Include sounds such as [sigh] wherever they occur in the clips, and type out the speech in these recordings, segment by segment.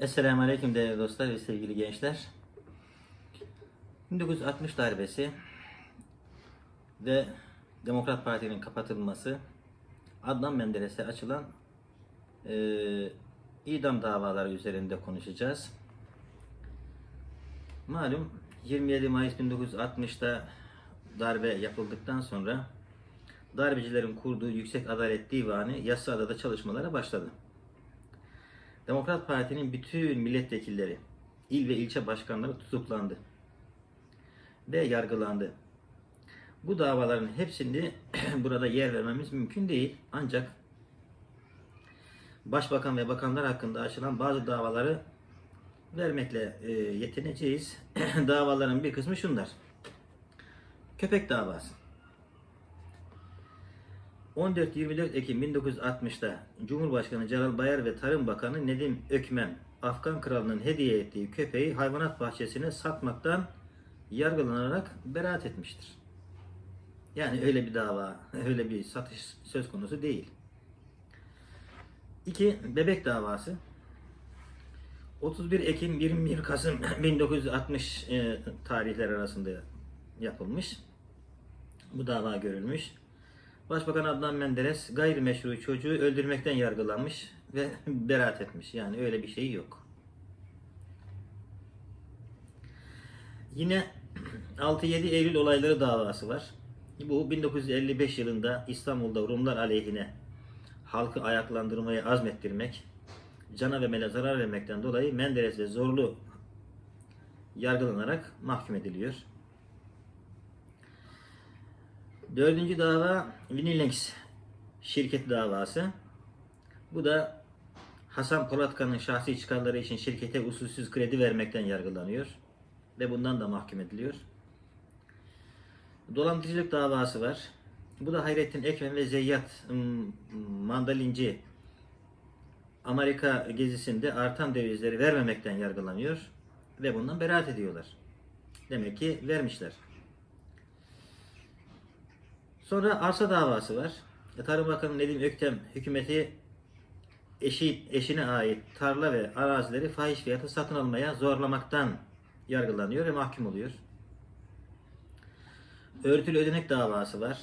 Esselamu Aleyküm değerli dostlar ve sevgili gençler. 1960 darbesi ve Demokrat Parti'nin kapatılması Adnan Menderes'e açılan eee idam davaları üzerinde konuşacağız. Malum 27 Mayıs 1960'da darbe yapıldıktan sonra darbecilerin kurduğu Yüksek Adalet Divanı Yassıada'da çalışmalara başladı. Demokrat Parti'nin bütün milletvekilleri, il ve ilçe başkanları tutuklandı ve yargılandı. Bu davaların hepsini [clears throat] burada yer vermemiz mümkün değil. Ancak Başbakan ve bakanlar hakkında açılan bazı davaları vermekle e, yetineceğiz. [clears throat] Davaların bir kısmı şunlar. Köpek davası. 14-24 Ekim 1960'da Cumhurbaşkanı Celal Bayar ve Tarım Bakanı Nedim Ökmen, Afgan Kralı'nın hediye ettiği köpeği hayvanat bahçesine satmaktan yargılanarak beraat etmiştir. Yani öyle bir dava, [laughs] öyle bir satış söz konusu değil. 2. Bebek davası. 31 Ekim 21 Kasım [laughs] 1960 e, tarihler arasında yapılmış. Bu dava görülmüş. Başbakan Adnan Menderes gayrimeşru çocuğu öldürmekten yargılanmış ve [laughs] beraat etmiş. Yani öyle bir şey yok. Yine [clears throat] 6-7 Eylül olayları davası var. Bu 1955 yılında İstanbul'da Rumlar aleyhine halkı ayaklandırmaya azmettirmek, cana ve mele zarar vermekten dolayı Menderes ve Zorlu yargılanarak mahkum ediliyor. Dördüncü dava Vinilex şirket davası. Bu da Hasan Polatkan'ın şahsi çıkarları için şirkete usulsüz kredi vermekten yargılanıyor ve bundan da mahkum ediliyor. Dolandırıcılık davası var. Bu da Hayrettin Ekrem ve Zeyyat Mandalinci Amerika gezisinde artan dövizleri vermemekten yargılanıyor ve bundan beraat ediyorlar. Demek ki vermişler. Sonra arsa davası var. Tarım Bakanı Nedim Öktem hükümeti eşi, eşine ait tarla ve arazileri fahiş fiyatı satın almaya zorlamaktan yargılanıyor ve mahkum oluyor. Örtülü ödenek davası var.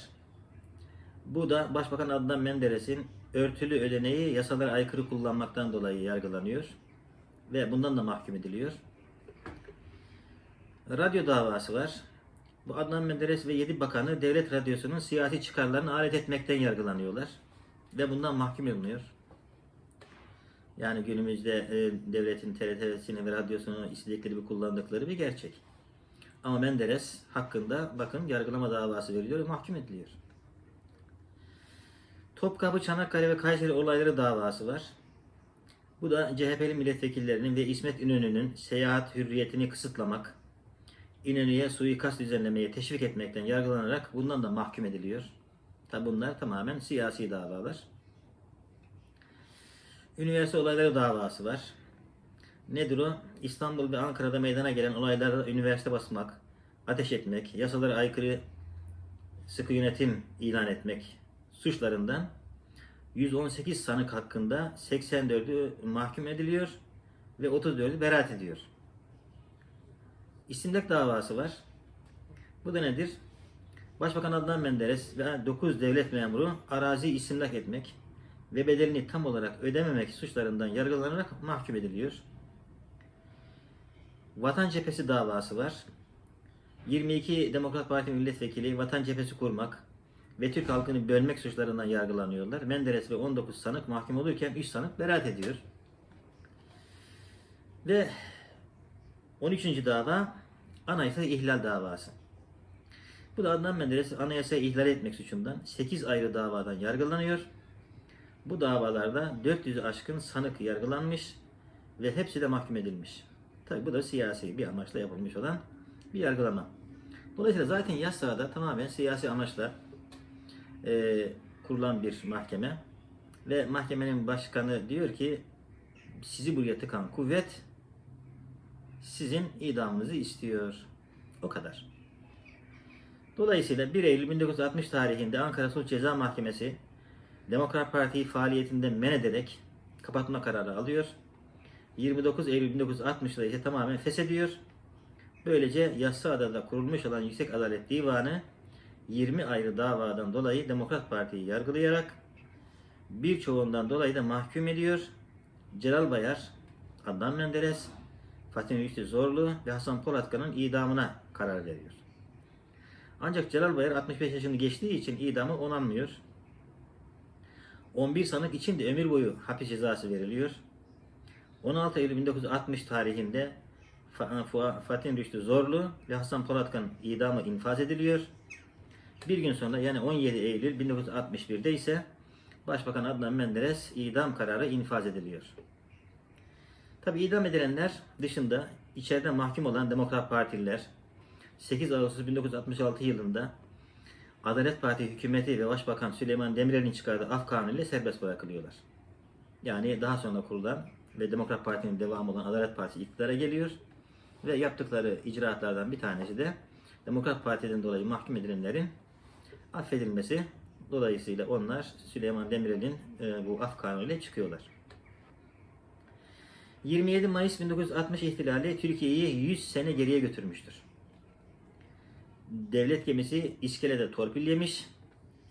Bu da Başbakan Adnan Menderes'in örtülü ödeneği yasalara aykırı kullanmaktan dolayı yargılanıyor ve bundan da mahkum ediliyor. Radyo davası var. Bu Adnan Menderes ve 7 bakanı devlet radyosunun siyasi çıkarlarını alet etmekten yargılanıyorlar ve bundan mahkum ediliyor. Yani günümüzde e, devletin TRT'sini ve radyosunu istedikleri gibi kullandıkları bir gerçek. Ama Menderes hakkında bakın yargılama davası veriliyor ve mahkum ediliyor. Topkapı, Çanakkale ve Kayseri olayları davası var. Bu da CHP'li milletvekillerinin ve İsmet İnönü'nün seyahat hürriyetini kısıtlamak, İnönü'ye suikast düzenlemeye teşvik etmekten yargılanarak bundan da mahkum ediliyor. Tabi bunlar tamamen siyasi davalar. Üniversite olayları davası var. Nedir o? İstanbul ve Ankara'da meydana gelen olaylarda üniversite basmak, ateş etmek, yasalara aykırı sıkı yönetim ilan etmek suçlarından 118 sanık hakkında 84'ü mahkum ediliyor ve 34'ü beraat ediyor. İstimlak davası var. Bu da nedir? Başbakan Adnan Menderes ve 9 devlet memuru arazi istimlak etmek ve bedelini tam olarak ödememek suçlarından yargılanarak mahkum ediliyor. Vatan Cephesi davası var. 22 Demokrat Parti milletvekili Vatan Cephesi kurmak ve Türk halkını bölmek suçlarından yargılanıyorlar. Menderes ve 19 sanık mahkum olurken 3 sanık beraat ediyor. Ve 13. dava anayasa ihlal davası. Bu da Adnan Menderes anayasayı ihlal etmek suçundan 8 ayrı davadan yargılanıyor. Bu davalarda 400'ü aşkın sanık yargılanmış ve hepsi de mahkum edilmiş. Tabi bu da siyasi bir amaçla yapılmış olan bir yargılama. Dolayısıyla zaten yasada tamamen siyasi amaçla e, kurulan bir mahkeme ve mahkemenin başkanı diyor ki sizi buraya tıkan kuvvet sizin idamınızı istiyor. O kadar. Dolayısıyla 1 Eylül 1960 tarihinde Ankara Suç Ceza Mahkemesi Demokrat Parti'yi faaliyetinden men ederek kapatma kararı alıyor 29 Eylül 1960'da ise tamamen feshediyor. Böylece Yassıada'da kurulmuş olan Yüksek Adalet Divanı 20 ayrı davadan dolayı Demokrat Parti'yi yargılayarak birçoğundan dolayı da mahkum ediyor. Celal Bayar, Adnan Menderes, Fatih Rüştü Zorlu ve Hasan Polatkan'ın idamına karar veriyor. Ancak Celal Bayar 65 yaşını geçtiği için idamı onanmıyor. 11 sanık için de ömür boyu hapis cezası veriliyor. 16 Eylül 1960 tarihinde Fa- Fa- Fatih Rüştü Zorlu ve Hasan Polatkan idamı infaz ediliyor. Bir gün sonra yani 17 Eylül 1961'de ise Başbakan Adnan Menderes idam kararı infaz ediliyor. Tabi idam edilenler dışında içeride mahkum olan Demokrat Partililer 8 Ağustos 1966 yılında Adalet Parti hükümeti ve Başbakan Süleyman Demirel'in çıkardığı af kanunu ile serbest bırakılıyorlar. Yani daha sonra kurulan ve Demokrat Parti'nin devamı olan Adalet Partisi iktidara geliyor ve yaptıkları icraatlardan bir tanesi de Demokrat Parti'den dolayı mahkum edilenlerin affedilmesi. Dolayısıyla onlar Süleyman Demirel'in e, bu af kanunu ile çıkıyorlar. 27 Mayıs 1960 ihtilali Türkiye'yi 100 sene geriye götürmüştür. Devlet gemisi iskelede torpillemiş,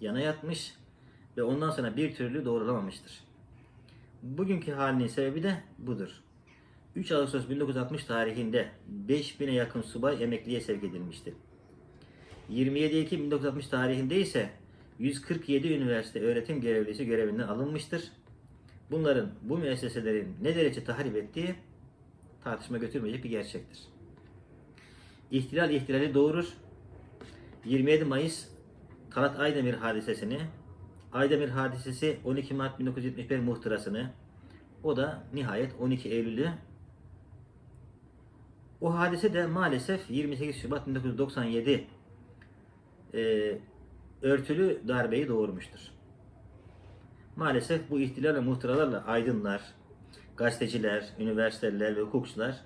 yana yatmış ve ondan sonra bir türlü doğrulamamıştır. Bugünkü halinin sebebi de budur. 3 Ağustos 1960 tarihinde 5000'e yakın subay emekliye sevk edilmişti. 27 Ekim 1960 tarihinde ise 147 üniversite öğretim görevlisi görevinden alınmıştır. Bunların, bu müesseselerin ne derece tahrip ettiği tartışma götürmeyecek bir gerçektir. İhtilal ihtilali doğurur. 27 Mayıs Talat Aydemir hadisesini, Aydemir hadisesi 12 Mart 1971 muhtırasını, o da nihayet 12 Eylül'ü o hadise de maalesef 28 Şubat 1997 e, örtülü darbeyi doğurmuştur. Maalesef bu ihtilal ve muhtıralarla aydınlar, gazeteciler, üniversiteler ve hukukçular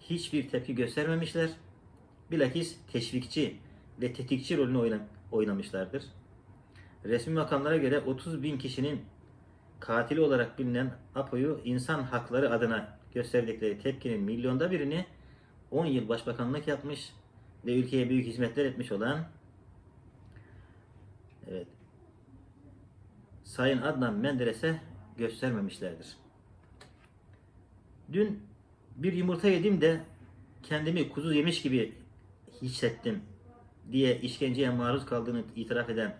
hiçbir tepki göstermemişler. Bilakis teşvikçi ve tetikçi rolünü oyna- oynamışlardır. Resmi makamlara göre 30 bin kişinin katili olarak bilinen APO'yu insan hakları adına gösterdikleri tepkinin milyonda birini 10 yıl başbakanlık yapmış ve ülkeye büyük hizmetler etmiş olan evet, Sayın Adnan Menderes'e göstermemişlerdir. Dün bir yumurta yedim de kendimi kuzu yemiş gibi hissettim diye işkenceye maruz kaldığını itiraf eden,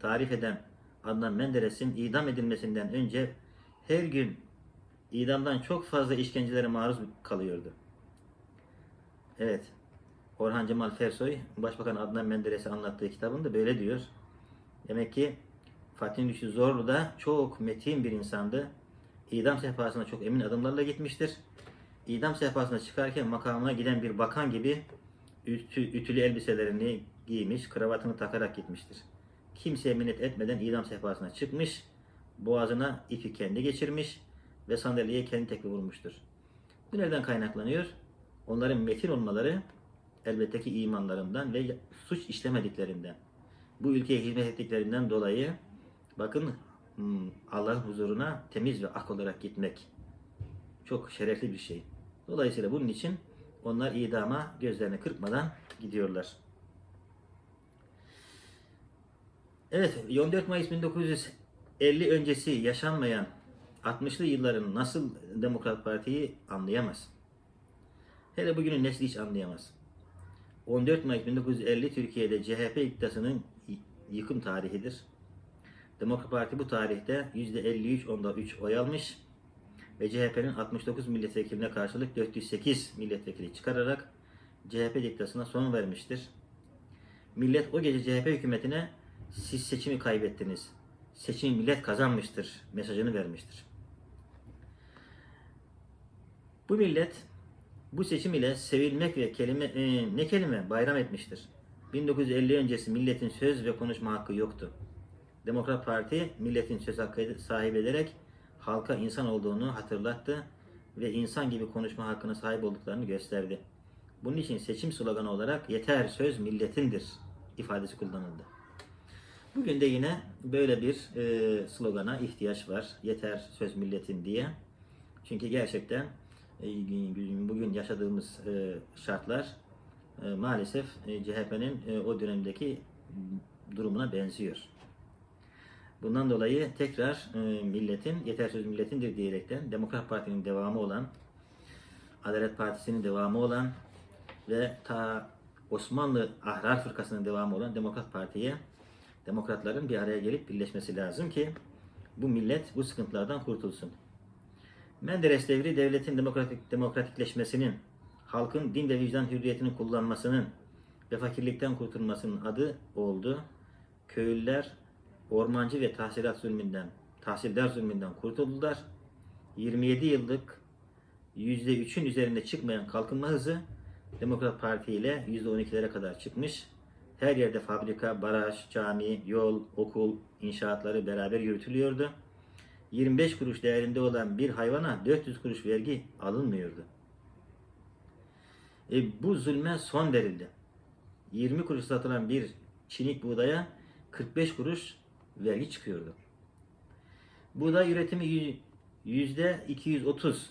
tarif eden Adnan Menderes'in idam edilmesinden önce her gün idamdan çok fazla işkencelere maruz kalıyordu. Evet, Orhan Cemal Fersoy, Başbakan Adnan Menderes'e anlattığı kitabında böyle diyor. Demek ki Fatih Rüştü Zorlu da çok metin bir insandı. İdam sehpasına çok emin adımlarla gitmiştir. İdam sehpasına çıkarken makamına giden bir bakan gibi ütü, ütülü elbiselerini giymiş, kravatını takarak gitmiştir. Kimseye minnet etmeden idam sehpasına çıkmış, boğazına ipi kendi geçirmiş ve sandalyeye kendi tekme vurmuştur. Bu nereden kaynaklanıyor? Onların metin olmaları elbette ki imanlarından ve suç işlemediklerinden. Bu ülkeye hizmet ettiklerinden dolayı bakın hmm, Allah'ın huzuruna temiz ve ak olarak gitmek çok şerefli bir şey. Dolayısıyla bunun için onlar idama gözlerini kırpmadan gidiyorlar. Evet, 14 Mayıs 1950 öncesi yaşanmayan 60'lı yılların nasıl Demokrat Parti'yi anlayamaz. Hele bugünün nesli hiç anlayamaz. 14 Mayıs 1950 Türkiye'de CHP iktidarının yıkım tarihidir. Demokrat Parti bu tarihte %53 onda 3 oy almış ve CHP'nin 69 milletvekiline karşılık 408 milletvekili çıkararak CHP diktasına son vermiştir. Millet o gece CHP hükümetine siz seçimi kaybettiniz. Seçimi millet kazanmıştır mesajını vermiştir. Bu millet bu seçim ile sevilmek ve kelime e, ne kelime bayram etmiştir. 1950 öncesi milletin söz ve konuşma hakkı yoktu. Demokrat Parti milletin söz hakkı sahip ederek halka insan olduğunu hatırlattı ve insan gibi konuşma hakkına sahip olduklarını gösterdi. Bunun için seçim sloganı olarak yeter söz milletindir ifadesi kullanıldı. Bugün de yine böyle bir e, slogana ihtiyaç var. Yeter söz milletin diye. Çünkü gerçekten e, bugün yaşadığımız e, şartlar e, maalesef e, CHP'nin e, o dönemdeki durumuna benziyor. Bundan dolayı tekrar e, milletin, yeter söz milletindir diyerekten Demokrat Parti'nin devamı olan, Adalet Partisi'nin devamı olan ve ta Osmanlı Ahrar Fırkası'nın devamı olan Demokrat Parti'ye demokratların bir araya gelip birleşmesi lazım ki bu millet bu sıkıntılardan kurtulsun. Menderes devri devletin demokratik, demokratikleşmesinin, halkın din ve vicdan hürriyetini kullanmasının ve fakirlikten kurtulmasının adı oldu. Köylüler ormancı ve tahsilat zulmünden, tahsildar zulmünden kurtuldular. 27 yıllık %3'ün üzerinde çıkmayan kalkınma hızı Demokrat Parti ile %12'lere kadar çıkmış. Her yerde fabrika, baraj, cami, yol, okul, inşaatları beraber yürütülüyordu. 25 kuruş değerinde olan bir hayvana 400 kuruş vergi alınmıyordu. E, bu zulme son verildi. 20 kuruş satılan bir çinik buğdaya 45 kuruş vergi çıkıyordu. Buğday üretimi yü- yüzde 230,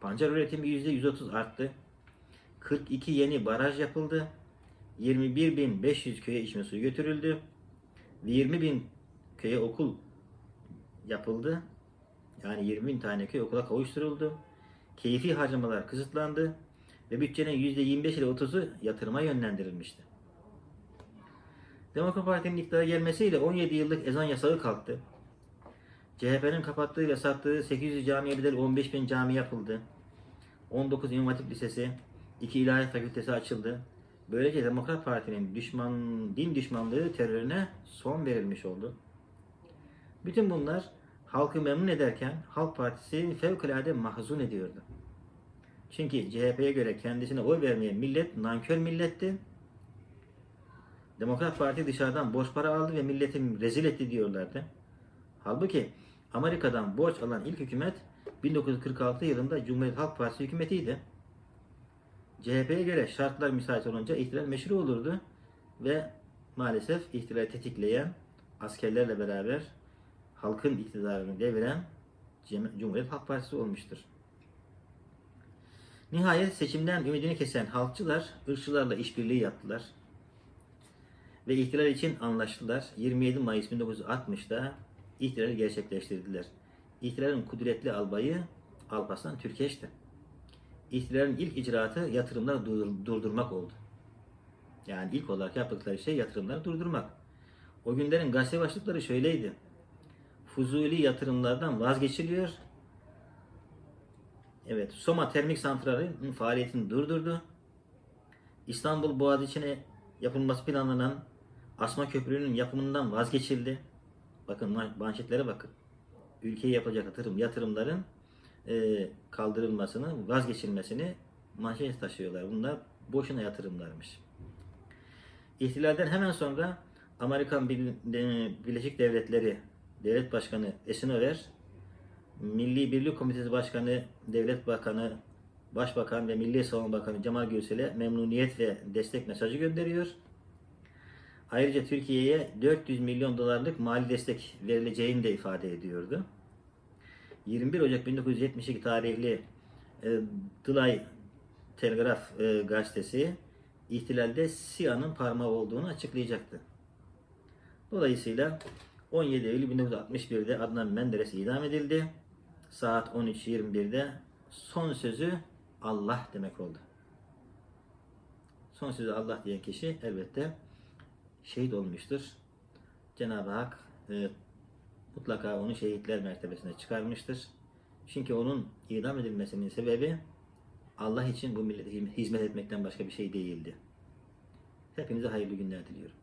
pancar üretimi yüzde 130 arttı. 42 yeni baraj yapıldı. 21.500 köye içme suyu götürüldü. Ve 20.000 köye okul yapıldı. Yani 20 bin tane köy okula kavuşturuldu. Keyfi harcamalar kısıtlandı ve bütçenin %25 ile 30'u yatırıma yönlendirilmişti. Demokrat Parti'nin iktidara gelmesiyle 17 yıllık ezan yasağı kalktı. CHP'nin kapattığı ve sattığı 800 camiye bedel 15 bin cami yapıldı. 19 İmam Hatip Lisesi, 2 İlahiyat Fakültesi açıldı. Böylece Demokrat Parti'nin düşman, din düşmanlığı terörüne son verilmiş oldu. Bütün bunlar halkı memnun ederken Halk Partisi fevkalade mahzun ediyordu. Çünkü CHP'ye göre kendisine oy vermeyen millet nankör milletti. Demokrat Parti dışarıdan borç para aldı ve milletin rezil etti diyorlardı. Halbuki Amerika'dan borç alan ilk hükümet 1946 yılında Cumhuriyet Halk Partisi hükümetiydi. CHP'ye göre şartlar müsait olunca ihtilal meşru olurdu ve maalesef ihtilali tetikleyen askerlerle beraber halkın iktidarını deviren Cumhuriyet Halk Partisi olmuştur. Nihayet seçimden ümidini kesen halkçılar ırkçılarla işbirliği yaptılar ve ihtilal için anlaştılar. 27 Mayıs 1960'da ihtilali gerçekleştirdiler. İhtilalin kudretli albayı Alparslan Türkeş'ti. İhtilalin ilk icraatı yatırımları dur- durdurmak oldu. Yani ilk olarak yaptıkları şey yatırımları durdurmak. O günlerin gazete başlıkları şöyleydi. Fuzuli yatırımlardan vazgeçiliyor. Evet, Soma Termik Santrali'nin faaliyetini durdurdu. İstanbul Boğaziçi'ne yapılması planlanan Asma Köprü'nün yapımından vazgeçildi. Bakın man- manşetlere bakın. Ülkeye yapılacak yatırım, yatırımların e, kaldırılmasını, vazgeçilmesini manşet taşıyorlar. Bunlar boşuna yatırımlarmış. İhtilalden hemen sonra Amerikan de- Birleşik Devletleri Devlet Başkanı Eisenhower, Milli Birlik Komitesi Başkanı, Devlet Bakanı, Başbakan ve Milli Savunma Bakanı Cemal Gürsel'e memnuniyet ve destek mesajı gönderiyor. Ayrıca Türkiye'ye 400 milyon dolarlık mali destek verileceğini de ifade ediyordu. 21 Ocak 1972 tarihli e, Dılay Telgraf e, gazetesi ihtilalde SİA'nın parmağı olduğunu açıklayacaktı. Dolayısıyla 17 Eylül 1961'de Adnan Menderes idam edildi. Saat 13.21'de son sözü Allah demek oldu. Son sözü Allah diyen kişi elbette şehit olmuştur. Cenab-ı Hak e, mutlaka onu şehitler mertebesine çıkarmıştır. Çünkü onun idam edilmesinin sebebi Allah için bu millete hizmet etmekten başka bir şey değildi. Hepinize hayırlı günler diliyorum.